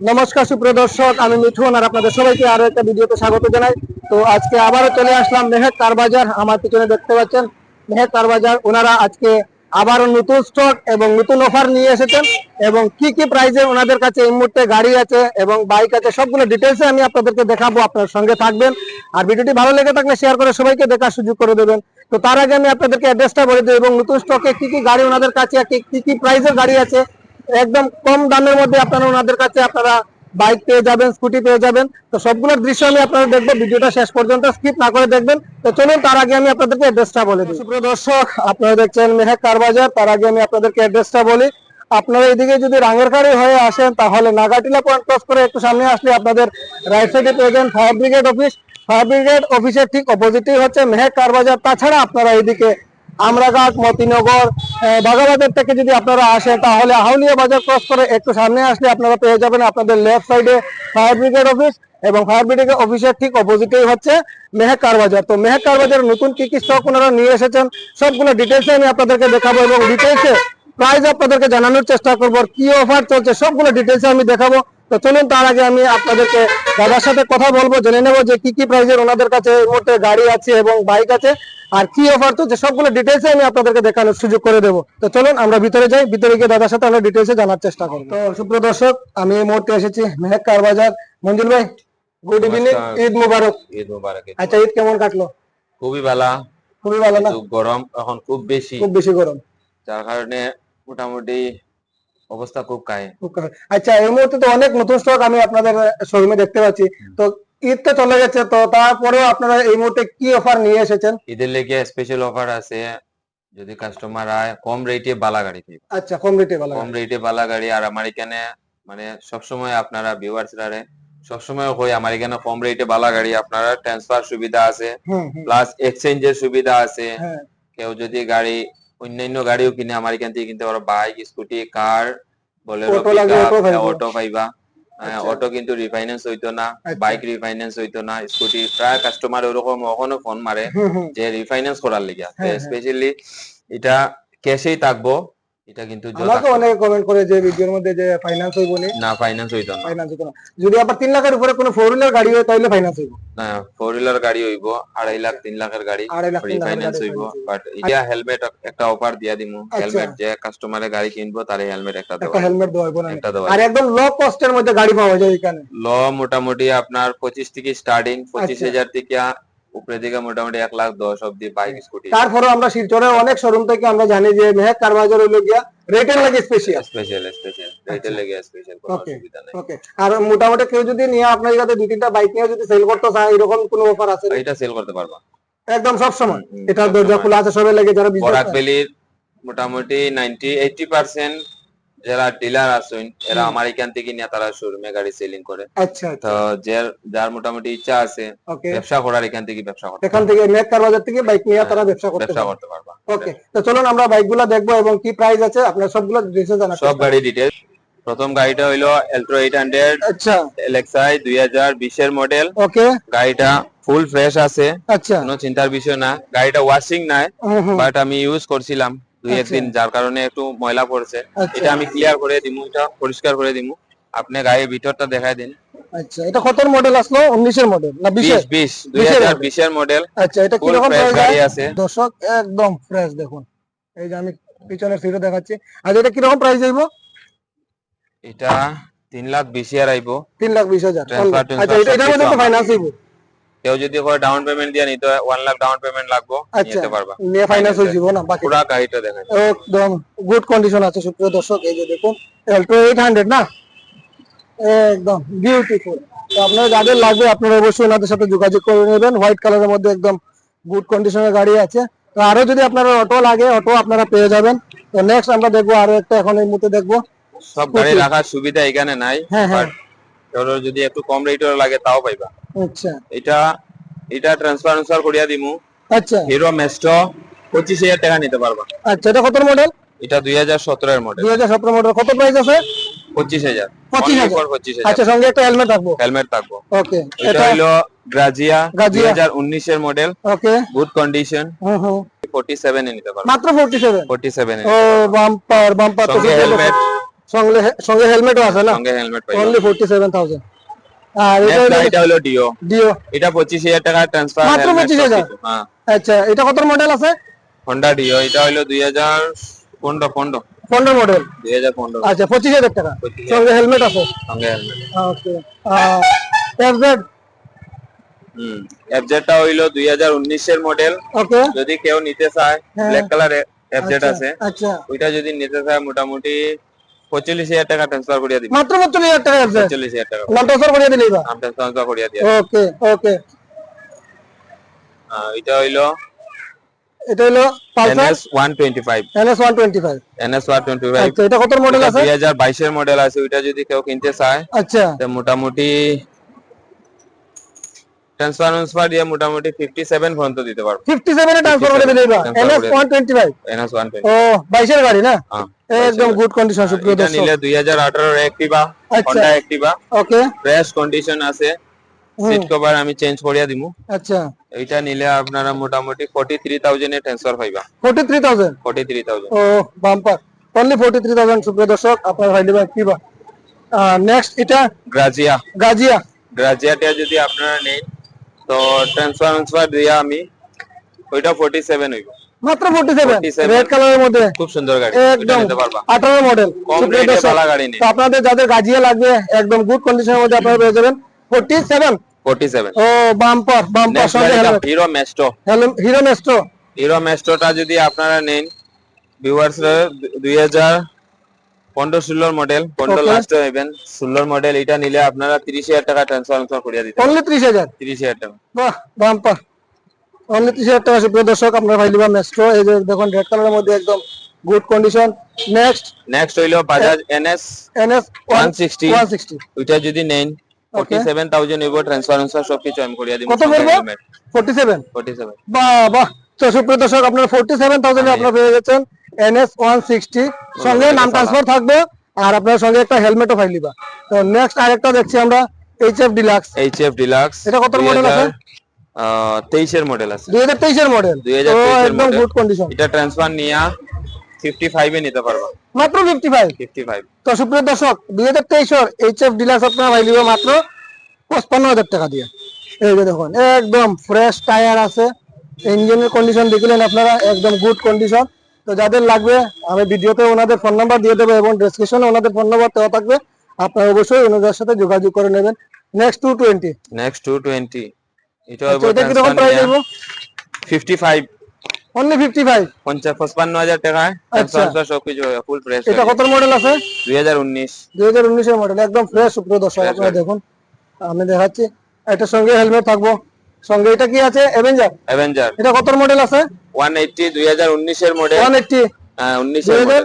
নমস্কার, সুপ্রিয় দর্শক, আমি মিঠুন আর আপনাদের সবাইকে আরও একটা ভিডিওতে স্বাগত জানাই। তো আজকে আবারও চলে আসলাম মেহের কার বাজার। আমার পিছনে দেখতে পাচ্ছেন, মেহের কার বাজার। ওনারা আজকে আবারও নতুন স্টক এবং নতুন অফার নিয়ে এসেছেন এবং কি কি প্রাইজে ওনাদের কাছে এই মুহূর্তে গাড়ি আছে এবং বাইক আছে, সবগুলো ডিটেলসে আমি আপনাদেরকে দেখাবো, আপনার সঙ্গে থাকবেন। আর ভিডিওটি ভালো লেগে থাকলে শেয়ার করে সবাইকে দেখার সুযোগ করে দেবেন। তো তার আগে আমি আপনাদেরকে অ্যাড্রেসটা বলে দিই, এবং নতুন স্টকে কি কি গাড়ি ওনাদের কাছে কি কি প্রাইজের গাড়ি আছে একদম কম দামের মধ্যে আপনারা ওনাদের কাছে আপনারা বাইক পেয়ে যাবেন স্কুটি পেয়ে যাবেন। তো সবগুলোর দৃশ্য আমি আপনারা দেখব ভিডিওটা শেষ পর্যন্ত স্কিপ না করে দেখবেন। তো চলুন তার আগে আমি আপনাদেরকে অ্যাড্রেসটা বলে দিই। সুপ্রিয় দর্শক আপনারা দেখছেন মেহেক কার বাজার তার আগে আমি আপনাদেরকে অ্যাড্রেসটা বলি। আপনারা এদিকে যদি রাঙের কাড়ি হয়ে আসেন তাহলে নাগাটিলা পয়েন্ট ক্রস করে একটু সামনে আসলে আপনাদের রাইট সাইডে পেয়ে যাবেন fire brigade office fire brigade অফিসের ঠিক অপোজিটেই হচ্ছে মেহেক কারবাজার। তাছাড়া আপনারা এইদিকে আমরাঘাট মতিনগর আহ, বাগাবাজার থেকে যদি আপনারা আসেন তাহলে আহলিয়া বাজার ক্রস করে একটু সামনে আসলে আপনারা পেয়ে যাবেন আপনাদের লেফট সাইডে ফায়ার ব্রিগেড অফিস এবং ফায়ার ব্রিগেড অফিসের ঠিক অপোজিটেই হচ্ছে মেহেক কার বাজার। তো মেহেক কার বাজারের নতুন কি কি স্টক ওনারা নিয়ে এসেছেন সবগুলো ডিটেলসে আমি আপনাদেরকে দেখাবো এবং ডিটেলসে প্রাইস আপনাদেরকে জানানোর চেষ্টা করব কি অফার চলছে সবগুলো ডিটেলসে আমি দেখাবো। তো চলুন তার আগে আমি আপনাদেরকে দাদার সাথে কথা বলব জেনে নেব যে কি কি প্রাইজের ওনাদের কাছে এই মুহূর্তে গাড়ি আছে এবং বাইক আছে আর কি অফার চলছে সবগুলো ডিটেলসে আমি আপনাদেরকে দেখানোর সুযোগ করে দেবো। তো চলুন আমরা ভিতরে যাই ভিতরে গিয়ে দাদার সাথে আমরা ডিটেলসে জানার চেষ্টা করব। তো সুপ্রিয় দর্শক আমি এই মুহূর্তে এসেছি মেহেক কার বাজার। মঞ্জুল ভাই গুড ইভিনিং ঈদ মুবারক। ঈদ মুবারক আচ্ছা ঈদ কেমন কাটলো? খুবই ভালো। খুবই ভালো না? গরম এখন খুব বেশি। খুব বেশি গরম। যার কারণে মোটামুটি অবস্থা খুব কায়ে খুব। আচ্ছা এই মুহূর্তে তো অনেক নতুন স্টক আমি আপনাদের শোরুমে দেখতে পাচ্ছি। তো ঈদ তো চলে গেছে তো তারপরেও আপনারা এই মুহূর্তে কি অফার নিয়ে এসেছেন? ঈদের লেগে স্পেশাল অফার আছে যদি কাস্টমার আয় কম রেটে বালা গাড়ি পাইবে আচ্ছা কম রেটে ভালো কম রেটে বালা গাড়ি আর আমার এখানে মানে সবসময় আপনারা ভিউয়ার্স রারে সবসময় হয় আমার এখানে কম রেটে বালা গাড়ি আপনারা ট্রান্সফার সুবিধা আছে প্লাস এক্সচেঞ্জের সুবিধা আছে। হ্যাঁ। কেউ যদি গাড়ি অন্যান্য গাড়িও কিনে আমার এখান থেকে কিনতে পারো বাইক স্কুটি কার লাগে, auto পাইবো। অটো পাইবা আচ্ছা। অটো কিন্তু রিফাইন্যান্স হইতো না আচ্ছা। বাইক রিফাইন্যান্স হইতো না স্কুটি প্রায় কাস্টমার ওরকম কখনো ফোন মারে যে রিফাইন্যান্স করার লিগা হ্যাঁ, হ্যাঁ। স্পেশালি এটা ক্যাশেই থাকব এটা কিন্তু আমাকে অনেকে কমেন্ট করে যে ভিডিওর মধ্যে যে ফাইন্যান্স হইব নি। ফাইন্যান্স হইতো না। ফাইন্যান্স হইব না। যদি আবার তিন লাখের উপরে কোনো ফোর হুইলার গাড়ি হয় তাহলে ফাইন্যান্স হইব। না ফোর হুইলার গাড়ি হইব আড়াই লাখ তিন লাখের গাড়ি রিফাইন্যান্স গাড়ি হইব। বাট এটা হেলমেট একটা অফার দিয়া দিমু। আচ্ছা। হেলমেট যে কাস্টমারে গাড়ি কিনবো তার হেলমেট একটা একটা হেলমেট হইব। না। একটা দেওয়া আর একদম লো কস্টের মধ্যে গাড়ি পাওয়া যায় এখানে। ল মোটামুটি আপনার পঁচিশ থেকে স্টার্টিং পঁচিশ আচ্ছা। হাজার থেকে দিকে মোটামুটি এক লাখ দশ অব্দি বাইক স্কুটি তারপরে আমরা শিলচরের অনেক শোরুম থেকে আমরা জানি যে মেহেক কার হইল গিয়া রেটের লাগে স্পেশাল স্পেশাল স্পেশাল রেটের লেগে স্পেশাল কোনো অসুবিধা নেই। ওকে আর মোটামুটি কেউ যদি নিয়ে আপনার কাছে দুই তিনটা বাইক নিয়ে যদি সেল করতে চায় এরকম কোনো অফার আছে? এটা সেল করতে পারবা। একদম সব সময়? এটা দরজা খোলা আছে সবাই লাগে যারা বরাক বিজনেস মোটামুটি নাইনটি এইটি পার্সেন্ট যারা ডিলার আছেন এরা আমার এখান থেকে নিয়ে তারা শোরুমে গাড়ি সেলিং করে। আচ্ছা তো যার যার মোটামুটি ইচ্ছা আছে ব্যবসা করার এখান থেকে ব্যবসা করতে এখান থেকে মেক কার বাজার থেকে বাইক নিয়ে তারা ব্যবসা করতে ব্যবসা করতে পারবা। ওকে তো চলুন আমরা বাইকগুলো দেখব এবং কি প্রাইস আছে আপনার সবগুলো ডিটেইলস জানা সব গাড়ি ডিটেল প্রথম গাড়িটা হইল এলট্রো এইট হান্ড্রেড। আচ্ছা। এলেক্সাই দুই হাজার বিশের মডেল ওকে গাড়িটা ফুল ফ্রেশ আছে। আচ্ছা। কোনো চিন্তার বিষয় না। গাড়িটা ওয়াশিং নাই বাট আমি ইউজ করছিলাম। দুই আচ্ছা। একদিন যার কারণে একটু ময়লা পড়ছে। আচ্ছা। এটা আমি ক্লিয়ার করে দিমু এটা পরিষ্কার করে দিমু। আপনি গাড়ির ভিতরটা দেখাই দিন। আচ্ছা এটা কত মডেল আসলো? উনিশের মডেল না বিশ বিশের? বিশ দুই বিশের হাজার model। বিশের মডেল আচ্ছা এটা ফ্রেশ প্রাইস গাড়ি আছে। দর্শক একদম ফ্রেশ দেখুন। এই যে আমি পিছনের সিটে দেখাচ্ছি। আর এটা কীরকম প্রাইস যাইবো? এটা তিন লাখ বিশ হাজার আইবো। তিন লাখ বিশ হাজার। Transfer, আচ্ছা এটা এটার মধ্যে তো ফাইন্যান্স হইব। কেউ যদি করে ডাউন পেমেন্ট দিয়ে নিতে হয় ওয়ান লাখ ডাউন পেমেন্ট লাগবো আচ্ছা নিতে পারবা। নিয়ে ফাইন্যান্স হয়ে যাব না বাকি পুরা গাড়িটা দেখাই একদম গুড কন্ডিশন আছে সুপ্রিয় দর্শক এই যে দেখুন এলটো এইট হান্ড্রেড না? একদম বিউটিফুল তো আপনার যাদের লাগবে আপনারা অবশ্যই ওনাদের সাথে যোগাযোগ করে নেবেন। হোয়াইট কালারের মধ্যে একদম গুড কন্ডিশনের গাড়ি আছে। তো আরও যদি আপনারা অটো লাগে অটো আপনারা পেয়ে যাবেন। তো নেক্সট আমরা দেখব আরও একটা এখন এই মুহূর্তে দেখব। সব গাড়ি. রাখার সুবিধা এখানে নাই হ্যাঁ হ্যাঁ। যদি একটু কম রেটের লাগে তাও পাইবা। আচ্ছা। এটা এটা ট্রান্সফার ট্রান্সফার করিয়া দিমু। আচ্ছা। হিরো মেস্টো পঁচিশ হাজার টাকা নিতে পারবা। আচ্ছা এটা কত মডেল এটা দুই হাজার সতেরো এর মডেল দুই হাজার সতেরো মডেল কত প্রাইস আছে? পঁচিশ হাজার। পঁচিশ হাজার? পঁচিশ হাজার। আচ্ছা সঙ্গে একটা হেলমেট রাখব। হেলমেট থাকব ওকে এটা হইল গ্রাজিয়া দুই। হাজার উনিশের model okay good condition hmm hmm. Forty seven এ নিতে পারব। মাত্র ফোর্টি সেভেন ফোর্টি সেভেন ও বাম্পার বাম্পার তো সঙ্গে হেলমেট সঙ্গে সঙ্গে হেলমেটও আছে না? সঙ্গে helmet only forty seven thousand আর এটা Next হলো গাড়িটা ডিও ডিও এটা পঁচিশ হাজার টাকা ট্রান্সফার মাত্র 25,000? হ্যাঁ। আচ্ছা এটা কত মডেল আছে? ডিও এটা হলো মডেল আচ্ছা পঁচিশ হাজার টাকা। সঙ্গে হেলমেট আছে। সঙ্গে হেলমেট ওকে। এফজেড হুম এফজেডটা হইল দুই হাজার মডেল ওকে। যদি কেউ নিতে চায় হ্যাঁ। ব্ল্যাক কালার এফজেড আছে। আচ্ছা। ওইটা যদি নিতে চায় মোটামুটি পঁয়তাল্লিশ হাজার টাকা ট্রান্সফার করিয়া দিবে। মাত্র মাত্র হাজার টাকা এফজেড পঁয়তাল্লিশ হাজার টাকা। নাম ট্রান্সফার করে দিলেই বা নাম ট্রান্সফার করিয়া দিয়ে ওকে ওকে। এটা হইল হলো আচ্ছা কত মডেল আছে? মডেল আছে। ওইটা যদি কেউ কিনতে চায় আচ্ছা। মোটামুটি ট্রান্সফার ট্রান্সফার দিয়ে মোটামুটি ফিফটি সেভেন পর্যন্ত দিতে পারব। ফিফটি সেভেনে ট্রান্সফার করে দিলেই এনএস করে one twenty five NS one ও বাইশের গাড়ি না? হ্যাঁ একদম গুড। কন্ডিশন সুপ্রিয় দর্শক। নিলে দুই হাজার আঠারোর Activa. Honda Activa okay fresh condition আছে। সিট কভার আমি চেঞ্জ করিয়া দিমু। আচ্ছা। এইটা নিলে আপনারা মোটামুটি ফর্টি থ্রি থাউজেন্ড এ ট্রান্সফার পাইবা। Forty three thousand forty three thousand ও bumper only forty three thousand সুপ্রিয় দর্শক। আপনার ভাই লিবা কি নেক্সট এটা? গ্রাজিয়া গাজিয়া গ্রাজিয়াটা যদি আপনারা নেন তো ট্রান্সফার ট্রান্সফার দিয়া আমি ওইটা ফর্টি সেভেন হইব। মাত্র 47 রেড কালারের মধ্যে? খুব সুন্দর গাড়ি একদম নিতে পারবা। আঠারো মডেল কম সুপ্রিয় রেটে ভালো গাড়ি নেই। তো আপনাদের যাদের গাজিয়া লাগবে একদম গুড কন্ডিশনের মধ্যে আপনারা পেয়ে যাবেন। ফোর্টি সেভেন ফর্টি সেভেন ও বাম্পার বাম্পার সঙ্গে Hero Maestro Hero Maestro Hero মেস্টোটা যদি আপনারা নেন ভিউয়ার্স দুই হাজার পনেরো ষোলোর মডেল পনেরো লাস্ট হইবেন ষোলোর মডেল এটা নিলে আপনারা তিরিশ হাজার টাকা ট্রান্সফার করিয়া দিতে অনলি ত্রিশ হাজার? তিরিশ হাজার টাকা। বাহ বাম্পার অনলি ত্রিশ হাজার টাকা সুপ্রিয় দর্শক আপনার ভাই লিবা মেস্ট্রো এই যে দেখুন রেড কালারের মধ্যে একদম গুড কন্ডিশন নেক্সট নেক্সট হইল Bajaj NS NS 160 one sixty ওইটা যদি নেন forty seven thousand transfer transfer সবকিছু আমি করিয়া দিব। কত পড়ব ফোর্টি সেভেন ফোর্টি সেভেন বাহ বাহ। তো সুপ্রিয় দর্শক আপনার ফোর্টি সেভেন থাউজেন্ড আপনার পেয়ে যাচ্ছেন এনএস ওয়ান সিক্সটি সঙ্গে নাম ট্রান্সফার থাকবে আর আপনার সঙ্গে একটা হেলমেটও তো নেক্সট আরেকটা দেখছি আমরা H F Deluxe H F Deluxe এটা কত model আছে? তেইশের মডেল আছে। দুই হাজার তেইশের মডেল 2023 তো এর একদম গুড কন্ডিশন এটা ট্রান্সফার নিয়া ফিফটি ফাইভে নিতে পারবা। মাত্র ফিফটি ফাইভ ফিফটি ফাইভ তো সুপ্রিয় দর্শক দুই হাজার তেইশের ডিলাক্স আপনারা মাত্র পঁচপান্ন হাজার টাকা দিয়ে। এই যে দেখুন একদম ফ্রেশ টায়ার আছে। ইঞ্জিনের কন্ডিশন দেখলেন আপনারা একদম গুড কন্ডিশন তো যাদের লাগবে আমি ভিডিওতে ওনাদের ফোন নাম্বার দিয়ে দেবো এবং ডেসক্রিপশনে ওনাদের ফোন নাম্বার দেওয়া থাকবে। আপনারা অবশ্যই ওনাদের সাথে যোগাযোগ করে নেবেন। Next two twenty next two twenty এটা এটা কীরকম প্রাইস দেবো ফিফটি ফাইভ অনলি হাজার টাকায় আচ্ছা। ফুল ফ্রেশ এটা কত মডেল আছে? দুই হাজার উনিশ। দুই হাজার উনিশের মডেল একদম ফ্রেশ সুপ্রিয় দর্শক আপনারা দেখুন। আমি দেখাচ্ছি। এটার সঙ্গে হেলমেট থাকব। সঙ্গে এটা কি আছে? এভেঞ্জার অ্যাভেঞ্জার এটা কত মডেল আছে? ওয়ান এইটটি দুই হাজার উনিশের মডেল ওয়ান এইটটি উনিশের 2000 মডেল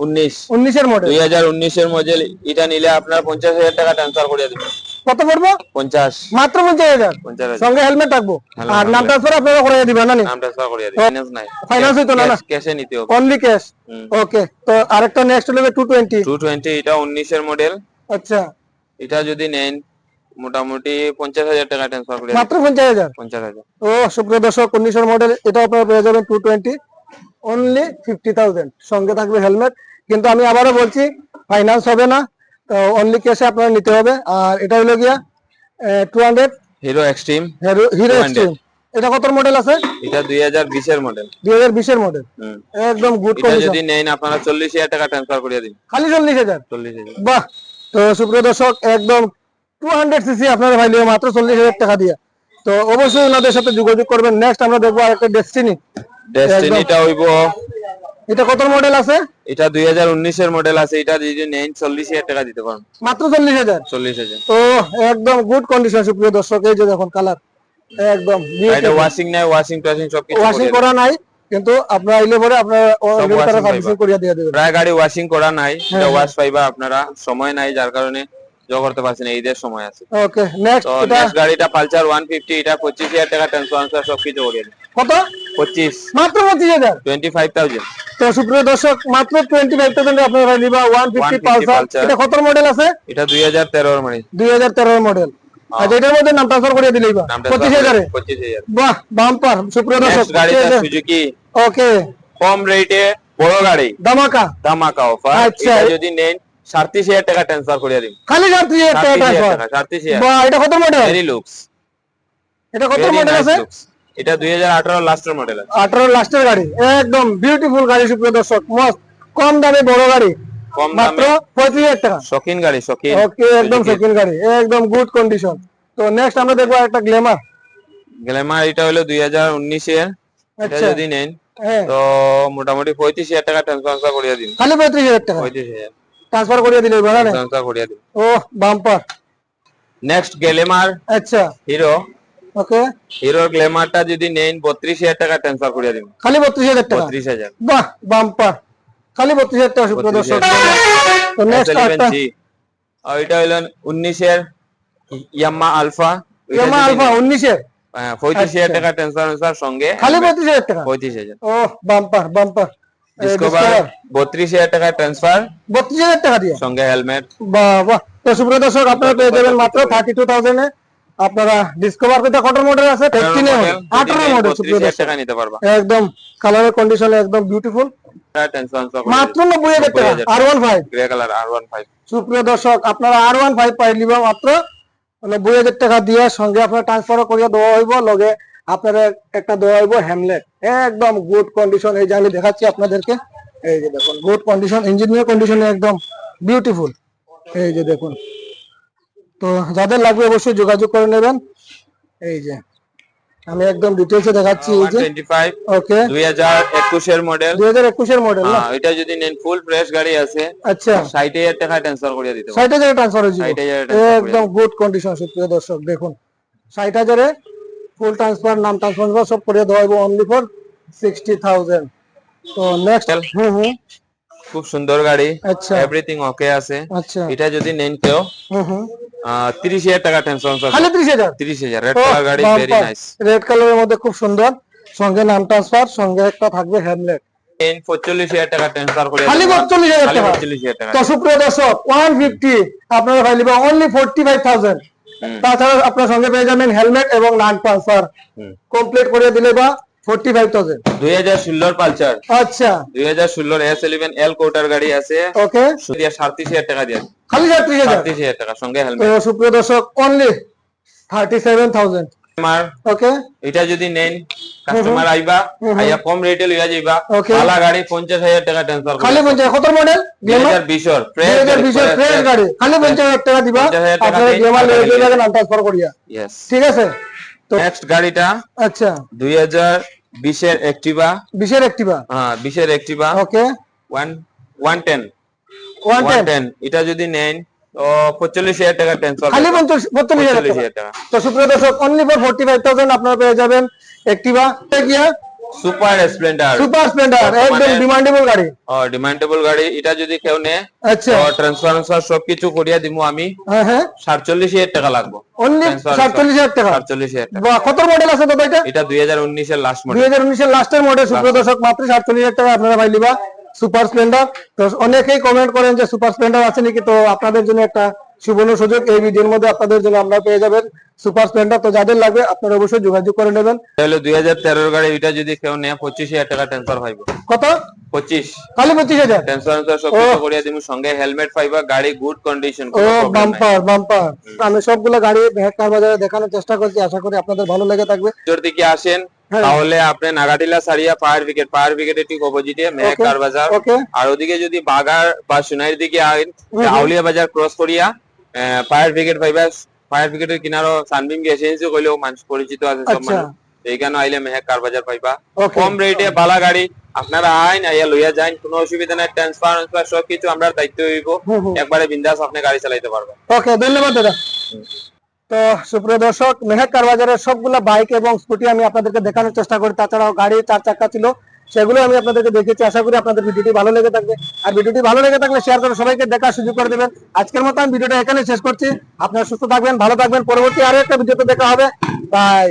উনিশ। উনিশের মডেল দুই হাজার উনিশের মডেল এটা নিলে আপনার পঞ্চাশ হাজার টাকা ট্রান্সফার করে দেবে। কত পড়ব? পঞ্চাশ। মাত্র পঞ্চাশ হাজার? পঞ্চাশ হাজার। সঙ্গে হেলমেট থাকব। Helmet আর নাম ট্রান্সফার আপনারা করে দিবেন না নাম ট্রান্সফার করে দেবে ফাইন্যান্স নাই। না? ক্যাশে নিতে হবে। অনলি ক্যাশ ওকে তো আরেকটা নেক্সট হলো টু টোয়েন্টি টু টোয়েন্টি এটা উনিশের মডেল আচ্ছা। এটা যদি নেন মোটামুটি পঞ্চাশ হাজার টাকা ট্রান্সফার করে মাত্র পঞ্চাশ হাজার? পঞ্চাশ হাজার। ও সুপ্রিয় দর্শক উনিশের মডেল এটা আপনারা পেয়ে যাবেন two twenty only fifty thousand সঙ্গে থাকবে হেলমেট কিন্তু আমি আবারও বলছি ফাইন্যান্স হবে না তো অনলি ক্যাশে আপনারা নিতে হবে। আর এটা হলো গিয়া two hundred Hero Xtreme Hero 200 Xtreme এটা কত মডেল আছে? এটা দুই হাজার বিশের মডেল দুই হাজার বিশের মডেল একদম গুড কন্ডিশন যদি নেন আপনারা চল্লিশ হাজার টাকা ট্রান্সফার করে দিন। খালি চল্লিশ হাজার? চল্লিশ হাজার। বাহ! তো সুপ্রিয় দর্শক একদম টু হান্ড্রেড সিসি আপনারা ভাই মাত্র চল্লিশ হাজার টাকা দিয়ে। তো অবশ্যই ওনাদের সাথে যোগাযোগ করবেন। নেক্সট আমরা দেখব আরেকটা ডেস্টিনি ডেস্টিনিটা হইব। এটা কত মডেল আছে? এটা দুই হাজার মডেল আছে। এটা যদি নেন চল্লিশ হাজার টাকা দিতে পারেন। মাত্র চল্লিশ হাজার? চল্লিশ একদম গুড কন্ডিশন সুপ্রিয় দর্শক। এই যে দেখুন কালার একদম এটা ওয়াশিং নাই ওয়াশিং টাশিং সবকিছু ওয়াশিং করা নাই কিন্তু আপনারা আইলে পরে আপনারা সব সার্ভিসিং করিয়া দিয়ে দেবেন। প্রায় গাড়ি ওয়াশিং করা নাই। হ্যাঁ, এটা ওয়াশ পাইবা আপনারা। সময় নাই যার কারণে জো করতে পারছেন না, ঈদের সময় আছে। ওকে নেক্সট তো নেক্সট গাড়িটা পালসার ওয়ান ফিফটি এটা পঁচিশ হাজার টাকা ট্রান্সফার সবকিছু করে দিন কত? পঁচিশ। মাত্র পঁচিশ হাজার? টোয়েন্টি ফাইভ থাউজেন্ড তো সুপ্রিয় দর্শক মাত্র টোয়েন্টি ফাইভ থাউজেন্ড আপনারা নিবা 150 পালসার। এটা কত মডেল আছে? এটা দুই হাজার তেরোর মানে দুই হাজার তেরোর মডেল আচ্ছা এটার মধ্যে নাম ট্রান্সফার করে দিলেই বা। নামটা পঁচিশ হাজারে? পঁচিশ হাজার। বাহ বাম্পার সুপ্রিয় দর্শক গাড়িটা সুজুকি ওকে কম রেটে বড় গাড়ি। ধামাকা। ধামাকা অফার আচ্ছা। এটা যদি নেন সাড়ত্রিশ হাজার টাকা ট্রান্সফার করিয়া দিন খালি যাত্রী একটা সাড়ত্রিশ হাজার ট্রান্সফার সাড়ত্রিশ হাজার। এটা কত মডেল ভেরি লুকস এটা কত মডেল আছে? এটা দুই হাজার আঠারো লাস্টের মডেল আছে। আঠারো লাস্টের গাড়ি। একদম বিউটিফুল গাড়ি সুপ্রিয় দর্শক। মস্ত। কম দামে বড় গাড়ি। কম মাত্র পঁয়ত্রিশ হাজার টাকা। শখিন গাড়ি শখিন। ওকে একদম গাড়ি। একদম গুড কন্ডিশন তো নেক্সট আমরা দেখব একটা গ্ল্যামার গ্ল্যামার এটা হলো দুই হাজার উনিশের। এটা আচ্ছা। যদি নেন হ্যাঁ। তো মোটামুটি পঁয়ত্রিশ হাজার টাকা ট্রান্সফার করিয়া দিন। খালি পঁয়ত্রিশ হাজার টাকা। পঁয়ত্রিশ হাজার। ট্রান্সফার করে দিলে বলা না ট্রান্সফার করিয়া দিন ও বাম্পার নেক্সট গ্ল্যামার আচ্ছা। হিরো ওকে হিরোর গ্ল্যামারটা যদি নেন বত্রিশ হাজার টাকা ট্রান্সফার করিয়া দিন খালি বত্রিশ হাজার টাকা? বত্রিশ হাজার। বাহ বাম্পার খালি বত্রিশ হাজার টাকা সুপ্রিয় দর্শক। তো নেক্সট একটা S11G আর এটা হইল উনিশের ইয়াম্মা আলফা। ইয়ামা আলফা উনিশের পঁয়ত্রিশ হাজার আচ্ছা। টাকা ট্রান্সফার সঙ্গে খালি পঁয়ত্রিশ হাজার টাকা? পঁয়ত্রিশ হাজার। ও বাম্পার বাম্পার ডিসকভার বত্রিশ হাজার টাকা ট্রান্সফার বত্রিশ হাজার টাকা দিয়ে? সঙ্গে হেলমেট বাহ বাহ। তো সুপ্রিয় দর্শক আপনারা পেয়ে যাবেন মাত্র থার্টি টু থাউজেন্ডে আপনারা ডিসকভার করতে কত মডেল আছে ফিফটিনে আঠারো মডেল সুপ্রিয় দর্শক। টাকা নিতে পারবা। একদম কালারের কন্ডিশন একদম বিউটিফুল মাত্র নব্বই হাজার টাকা 90,000 আর ওয়ান ফাইভ গ্রে কালার সুপ্রিয় দর্শক আপনারা মাত্র টাকা দিয়ে সঙ্গে আপনার ট্রান্সফার করিয়া দেওয়া হইব। লগে আপনারা একটা দেওয়া হইব হ্যামলেট। একদম গুড কন্ডিশন এই যে আমি দেখাচ্ছি আপনাদেরকে। এই যে দেখুন গুড কন্ডিশন ইঞ্জিনিয়ার কন্ডিশনে একদম বিউটিফুল এই যে দেখুন। তো যাদের লাগবে অবশ্যই যোগাযোগ করে নেবেন। এই যে আমি একদম ডিটেলসে দেখাচ্ছি এই যে। টোয়েন্টি ফাইভ ওকে দুই হাজার একুশের মডেল দুই হাজার একুশের মডেল না? এটা যদি নেন ফুল ফ্রেশ গাড়ি আছে। আচ্ছা। ষাট হাজার টাকা ট্রান্সফার করে দিতে পারব ষাট হাজারে ট্রান্সফার হয়েছিল ষাট হাজার একদম গুড কন্ডিশন সুপ্রিয় দর্শক দেখুন। ষাট হাজারে ফুল ট্রান্সফার নাম ট্রান্সফার সব করে দেওয়া হবে অনলি ফর সিক্সটি থাউজেন্ড তো নেক্সট হুম হুম। খুব সুন্দর গাড়ি। আচ্ছা। এভরিথিং ওকে আছে। আচ্ছা। এটা যদি নেন কেউ হুম হুম। তিরিশ হাজার টাকা ট্রান্সফার খালি ত্রিশ হাজার? তিরিশ হাজার। রেড কালার গাড়ি ভেরি নাইস রেড কালারের মধ্যে খুব সুন্দর। সঙ্গে নাম ট্রান্সফার সঙ্গে একটা থাকবে হেডলাইট নেন পঁয়তাল্লিশ হাজার টাকা ট্রান্সফার করে খালি পঁয়তাল্লিশ হাজার টাকা। তো সুপ্রিয় দর্শক ওয়ান ফিফটি আপনারা পাইলিবা অনলি ফোর্টি ফাইভ থাউজেন্ড। তাছাড়া আপনার সঙ্গে পেয়ে যাবেন হেলমেট এবং নান পালসার কমপ্লিট করে দিলে বা ফোর্টি ফাইভ থাউজেন্ড দুই হাজার ষোলোর পালচার আচ্ছা। দুই হাজার ষোলোর এস ইলেভেন এল কোটার গাড়ি আছে। ওকে সাড়ত্রিশ হাজার টাকা দিয়ে। খালি ত্রিশ হাজার? সাড়ত্রিশ হাজার টাকা সঙ্গে হেলমেট সুপ্রিয় দর্শক অনলি থার্টি সেভেন থাউজেন্ড আমার ওকে এটা যদি নেন কাস্টমার আইবা। আইয়া কম রেটে লইয়া যাইবা. ভালা গাড়ি পঞ্চাশ হাজার টাকা ট্রান্সফার খালি পঞ্চাশ কত মডেল দুই হাজার বিশর দুই হাজার বিশের ফ্রেশ গাড়ি। খালি পঞ্চাশ হাজার টাকা দিবা। আপনারা গ্লেমার টাকা লেগে নাম ট্রান্সফার করিয়া। ইয়েস ঠিক আছে? তো নেক্সট গাড়িটা আচ্ছা। দুই হাজার বিশের অ্যাক্টিভা বিশের একটিভা হ্যাঁ বিশের Activa okay one one ten one one ten ten এটা যদি নেন তো পঁয়তাল্লিশ হাজার টাকা ট্রান্সফার খালি পঞ্চাশ পঁয়তাল্লিশ হাজার পঁয়তাল্লিশ টাকা। তো সুপ্রিয় দর্শক only for forty five thousand আপনারা পেয়ে যাবেন একটিভা গিয়া সুপার স্প্লেন্ডার সুপার স্প্লেন্ডার একদম ডিমান্ডেবল গাড়ি। ডিমান্ডেবল গাড়ি এটা যদি কেউ নেয় আচ্ছা। তো ট্রান্সফার সবকিছু করিয়া দিমু আমি। হ্যাঁ হ্যাঁ। সাতচল্লিশ হাজার টাকা লাগবে। অনলি টাকা। বাহ, কত মডেল আছে দাদা এটা? এটা লাস্ট মডেল হাজার উনিশের লাস্টের মডেল সুপ্রিয় দর্শক মাত্র সাতচল্লিশ হাজার টাকা আপনারা পাইলিবা সুপার স্প্লেন্ডার। তো অনেকেই কমেন্ট করেন যে সুপার স্প্লেন্ডার আছে নাকি তো আপনাদের জন্য একটা সুবর্ণ সুযোগ। এই ভিডিওর মধ্যে আপনাদের জন্য আমরা পেয়ে যাবেন সুপার স্প্লেন্ডার। তো যাদের লাগবে আপনারা অবশ্যই যোগাযোগ করে নেবেন। তাহলে দুই হাজার তেরোর গাড়ি এটা যদি কেউ নেয় পঁচিশ হাজার টাকা ট্রান্সফার পাইব কত? পঁচিশ। খালি পঁচিশ হাজার। ট্রান্সফার সব কিছু করিয়া সঙ্গে হেলমেট পাইবা গাড়ি গুড কন্ডিশন ও বাম্পার বাম্পার আমি সবগুলো গাড়ি বাজারে দেখানোর চেষ্টা করছি আশা করি আপনাদের ভালো লেগে থাকবে। ভিতর দিকে আসেন। তাহলে আপনি নাগাটিলা সারিয়া ফায়ার ব্রিগেড ফায়ার ব্রিগেডের ঠিক অপোজিটে মেহেক Okay. কার বাজার আর ওদিকে যদি বাগার বা সোনাইর দিকে আইন। আউলিয়া বাজার ক্রস করিয়া ফায়ার ব্রিগেড পাইবা ফায়ার ব্রিগেডের কিনারো সানবিম এজেন্সি কইলেও মানুষ পরিচিত আছে সব আচ্ছা। মানুষ। এইখানে আইলে মেহেক কার বাজার পাইবা কম রেটে বালা গাড়ি আপনারা আইন আইয়া লইয়া যাইন কোনো অসুবিধা নাই ট্রান্সফার সব কিছু আমরা দায়িত্ব হইব। একবারে বিন্দাস আপনি গাড়ি চালাইতে পারবেন। ওকে ধন্যবাদ দাদা। তো সুপ্রিয় দর্শক, মেহেক কার বাজারের সবগুলা বাইক এবং স্কুটি আমি আপনাদেরকে দেখানোর চেষ্টা করি। তাছাড়াও গাড়ি, চার চাকা ছিল সেগুলো আমি আপনাদেরকে দেখেছি আশা করি আপনাদের ভিডিওটি ভালো লেগে থাকবে। আর ভিডিওটি ভালো লেগে থাকলে শেয়ার করে সবাইকে দেখার সুযোগ করে দেবেন। আজকের মতো আমি ভিডিওটা এখানে শেষ করছি। আপনারা সুস্থ থাকবেন, ভালো থাকবেন। পরবর্তী আরও একটা ভিডিওতে দেখা হবে। বাই